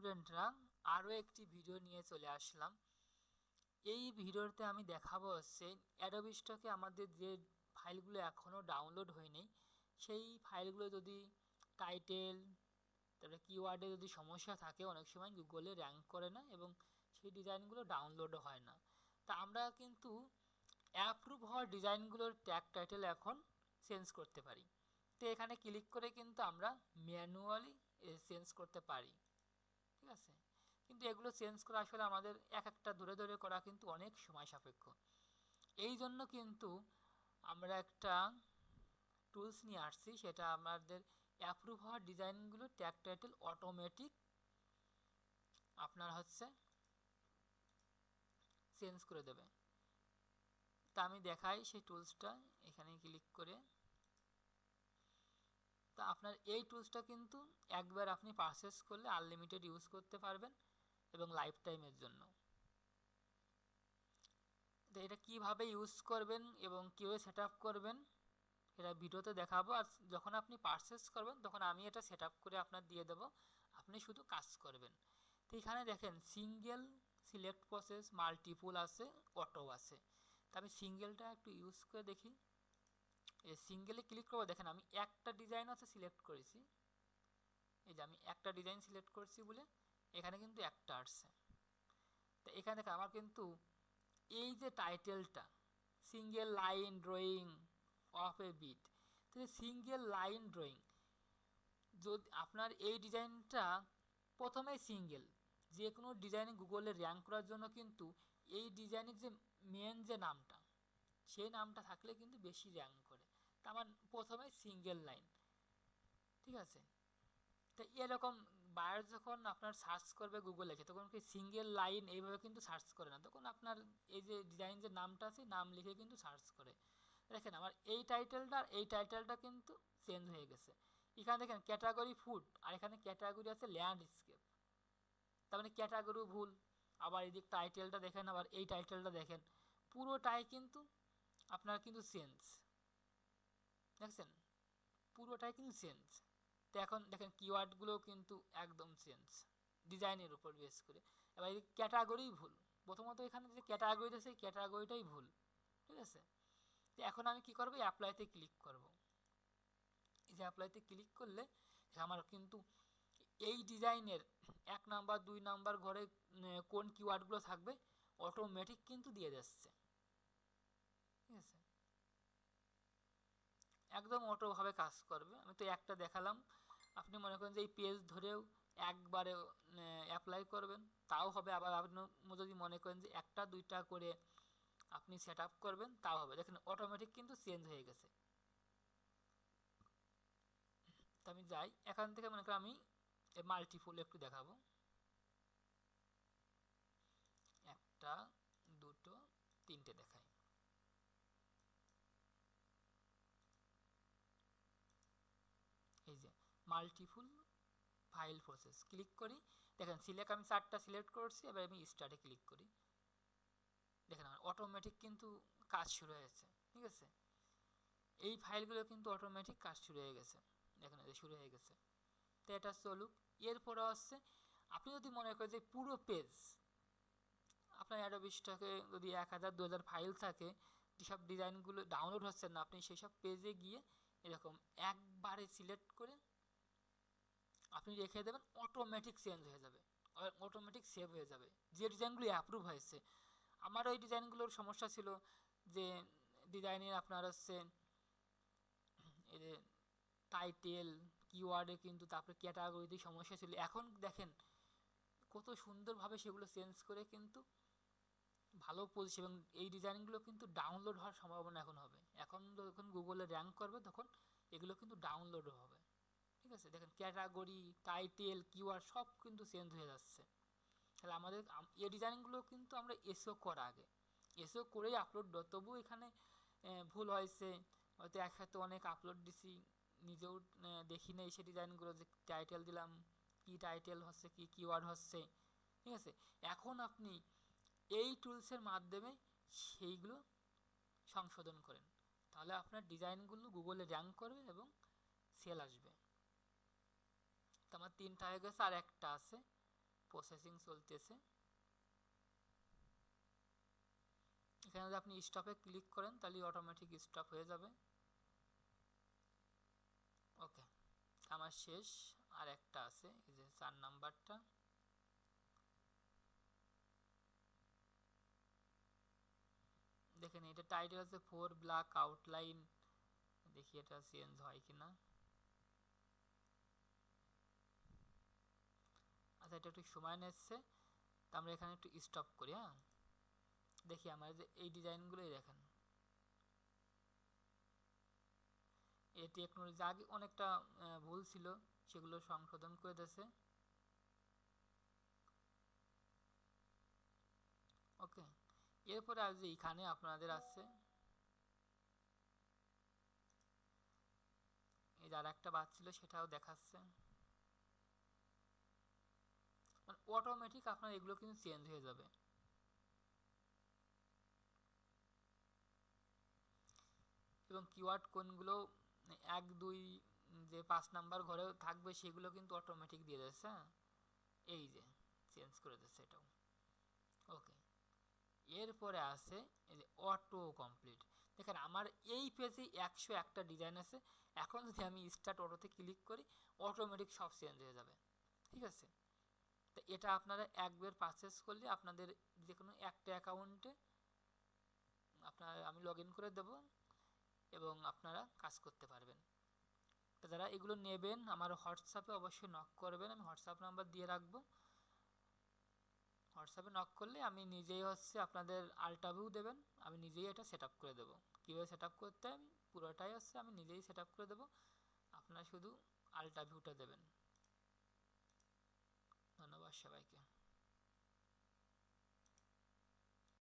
স্টুডেন্টরা আরও একটি ভিডিও নিয়ে চলে আসলাম। এই ভিডিওতে আমি দেখাবো হচ্ছে অ্যাডোবিস্টকে আমাদের যে ফাইলগুলো এখনও ডাউনলোড হয়নি, সেই ফাইলগুলো যদি টাইটেল তারপরে কিওয়ার্ডে যদি সমস্যা থাকে, অনেক সময় গুগলে র্যাঙ্ক করে না এবং সেই ডিজাইনগুলো ডাউনলোডও হয় না। তা আমরা কিন্তু অ্যাপ্রুভ হওয়া ডিজাইনগুলোর ট্যাগ টাইটেল এখন চেঞ্জ করতে পারি। তো এখানে ক্লিক করে কিন্তু আমরা ম্যানুয়ালি চেঞ্জ করতে পারি। ঠিক আছে? কিন্তু এগুলো চেঞ্জ করা আসলে আমাদের এক একটা ধরে ধরে করা কিন্তু অনেক সময় সাপেক্ষ। এই জন্য কিন্তু আমরা একটা টুলস নিয়ে আসছি, সেটা আমাদের অ্যাপ্রুভ হওয়া ডিজাইনগুলো ট্যাগ টাইটেল অটোমেটিক আপনার হচ্ছে চেঞ্জ করে দেবে। তা আমি দেখাই সেই টুলসটা এখানে ক্লিক করে। তা আপনার এই টুলসটা কিন্তু একবার আপনি পারচেস করলে আনলিমিটেড ইউজ করতে পারবেন এবং লাইফ টাইমের জন্য। তো এটা কীভাবে ইউজ করবেন এবং কীভাবে সেট করবেন, এটা ভিডিওতে দেখাবো। আর যখন আপনি পারচেস করবেন, তখন আমি এটা সেট করে আপনার দিয়ে দেবো। আপনি শুধু কাজ করবেন। তো এখানে দেখেন সিঙ্গেল সিলেক্ট প্রসেস মাল্টিপুল আছে অটো আছে। তা আমি সিঙ্গেলটা একটু ইউজ করে দেখি। এই সিঙ্গেলে ক্লিক করব, দেখেন আমি একটা ডিজাইন আছে সিলেক্ট করেছি। এই যে আমি একটা ডিজাইন সিলেক্ট করছি বলে এখানে কিন্তু একটা আসছে। তো এখানে দেখেন আমার কিন্তু এই যে টাইটেলটা single line drawing of a bit তো সিঙ্গেল লাইন ড্রয়িং যদি আপনার এই ডিজাইনটা প্রথমেই সিঙ্গেল যে কোনো ডিজাইনে গুগলে র্যাঙ্ক করার জন্য কিন্তু এই ডিজাইনের যে মেন যে নামটা, সেই নামটা থাকলে কিন্তু বেশি র্যাঙ্ক আমার প্রথমে সিঙ্গেল লাইন ঠিক আছে? তো এরকম বায়ার যখন আপনার সার্চ করবে গুগলে তখন কি সিঙ্গেল লাইন এইভাবে কিন্তু সার্চ করে না? তখন আপনার এই যে ডিজাইন যে নামটা আছে, নাম লিখে কিন্তু সার্চ করে। দেখেন আমার এই টাইটেলটা আর এই টাইটেলটা কিন্তু চেঞ্জ হয়ে গেছে। এখানে দেখেন ক্যাটাগরি ফুড আর এখানে ক্যাটাগরি আছে ল্যান্ডস্কেপ তার মানে ক্যাটাগরি ভুল, আবার এদিক টাইটেলটা দেখেন, আবার এই টাইটেলটা দেখেন। পুরোটাই কিন্তু আপনার কিন্তু চেঞ্জ দেখছেন? পুরোটাই কিন্তু চেঞ্জ তো এখন দেখেন কিওয়ার্ডগুলো কিন্তু একদম চেঞ্জ ডিজাইনের উপর বেস করে। এবার এই ক্যাটাগরি ভুল। প্রথমত এখানে যে ক্যাটাগরিটা সেই ক্যাটাগরিটাই ভুল। ঠিক আছে? তো এখন আমি কি করব? অ্যাপ্লাইতে ক্লিক করব। এই যে অ্যাপ্লাইতে ক্লিক করলে, আমার কিন্তু এই ডিজাইনের এক নাম্বার, দুই নাম্বার ঘরে কোন কিওয়ার্ডগুলো থাকবে অটোমেটিক কিন্তু দিয়ে যাচ্ছে। ঠিক আছে? একদম অটোভাবে কাজ করবে। আমি তো একটা দেখালাম। আপনি মনে করেন যে এই পেজ ধরেও একবারে অ্যাপ্লাই করবেন। তাও হবে। আবার আপনি যদি মনে করেন যে একটা, দুইটা করে আপনি সেট করবেন, তাও হবে। দেখেন অটোমেটিক কিন্তু চেঞ্জ হয়ে গেছে। তো আমি যাই। এখান থেকে মনে করেন আমি মাল্টিফুল একটু দেখাবো। একটা, দুটো, তিনটে দেখাই এই যে মাল্টিফুল ফাইল প্রসেস ক্লিক করি। দেখেন সিলেক্ট আমি চারটা সিলেক্ট করছি, এবার আমি স্টার্টে ক্লিক করি। দেখেন, আমার অটোমেটিক কিন্তু কাজ শুরু হয়েছে ঠিক আছে? এই ফাইলগুলো কিন্তু অটোমেটিক কাজ শুরু হয়ে গেছে। দেখেন শুরু হয়ে গেছে। তো এটা চলুক। এরপরে হচ্ছে আপনি যদি মনে করেন যে পুরো পেজ আপনার অ্যাডোবিসটাকে যদি এক হাজার, দু হাজার ফাইল থাকে, যেসব ডিজাইনগুলো ডাউনলোড হচ্ছে না, আপনি সেই সব পেজে গিয়ে এরকম একবারে সিলেক্ট করে আপনি রেখে দেবেন অটোমেটিক চেঞ্জ হয়ে যাবে। অটোমেটিক সেভ হয়ে যাবে। যে ডিজাইনগুলো অ্যাপ্রুভ হয়েছে। আমার ওই ডিজাইনগুলোর সমস্যা ছিল যে ডিজাইনের আপনার হচ্ছে, এই যে টাইটেল কিওয়ার্ডে কিন্তু তারপরে ক্যাটাগরিতে সমস্যা ছিল। এখন দেখেন, কত সুন্দরভাবে সেগুলো চেঞ্জ করে কিন্তু ভালো পজিশন এবং এই ডিজাইনগুলো কিন্তু ডাউনলোড হওয়ার সম্ভাবনা এখন হবে। এখন যখন গুগলে র্যাঙ্ক করবে, তখন এগুলো কিন্তু ডাউনলোডও হবে। ঠিক আছে? দেখেন ক্যাটাগরি টাইটেল কিওয়ার্ড সব কিন্তু চেঞ্জ হয়ে যাচ্ছে। তাহলে আমাদের এই ডিজাইনগুলো কিন্তু আমরা এসও করা আগে। এসও করেই আপলোড তবু এখানে ভুল হয়েছে। হয়তো একসাথে অনেক আপলোড দিছি, নিজেও দেখি নেই সে ডিজাইনগুলো যে টাইটেল দিলাম, কি টাইটেল হচ্ছে, কি কিওয়ার্ড হচ্ছে। ঠিক আছে? এখন আপনি এই টুলসের মাধ্যমে সেইগুলো সংশোধন করেন। তাহলে আপনার ডিজাইনগুলো গুগলে র্যাঙ্ক করবে এবং সেল আসবে। তো আমার তিনটা হয়ে গেছে আর একটা আছে। প্রসেসিং চলতেছে। এখানে যদি আপনি স্টপে ক্লিক করেন, তাহলে অটোমেটিক স্টপ হয়ে যাবে। ওকে আমার শেষ। আর একটা আছে, এই যে চার নাম্বারটা। দেখেন, এটা টাইটেল আছে ফোর ব্ল্যাক আউটলাইন দেখি এটা চেঞ্জ হয় কিনা। আচ্ছা এটা একটু সময় নিচ্ছে। তা আমরা এখানে একটু স্টপ করি হ্যাঁ? দেখি আমার যে এই ডিজাইনগুলোই দেখেন। এই টেকনোলজি আগে অনেকটা ভুল ছিল, সেগুলো সংশোধন করে দিয়েছে। ওকে এরপরে আজ এইখানে আপনাদের আছে, এই যার একটা বাদ ছিল, সেটাও দেখাচ্ছে মানে অটোমেটিক আপনার এগুলো কিন্তু চেঞ্জ হয়ে যাবে। এবং কিওয়ার্ড কোনগুলো, এক, দুই, যে পাঁচ নাম্বার ঘরে থাকবে সেগুলো কিন্তু অটোমেটিক দিয়ে দিচ্ছে হ্যাঁ? এই যে চেঞ্জ করে দিচ্ছে এটাও। ওকে এরপরে আছে এই যে অটো কমপ্লিট দেখেন আমার এই পেজে একশো একটা ডিজাইন আছে, এখন যদি আমি স্টার্ট অটোতে ক্লিক করি অটোমেটিক সব চেঞ্জ হয়ে যাবে। ঠিক আছে? তো এটা আপনারা একবার পারচেস করলে আপনাদের যে কোনো একটা অ্যাকাউন্টে আপনার আমি লগ করে দেবো এবং আপনারা কাজ করতে পারবেন। তো যারা এগুলো নেবেন, আমার হোয়াটসঅ্যাপে অবশ্যই নক করবেন। আমি হোয়াটসঅ্যাপ নাম্বার দিয়ে রাখব। হোয়াটসঅ্যাপে নক করলে আমি নিজেই হচ্ছে আপনাদের আলটাভিউ দেবেন। আমি নিজেই এটা সেট করে দেবো। কীভাবে সেট করতে পুরোটাই হচ্ছে আমি নিজেই সেট করে দেবো। আপনারা শুধু আলটাভিউটা দেবেন। সবাইকে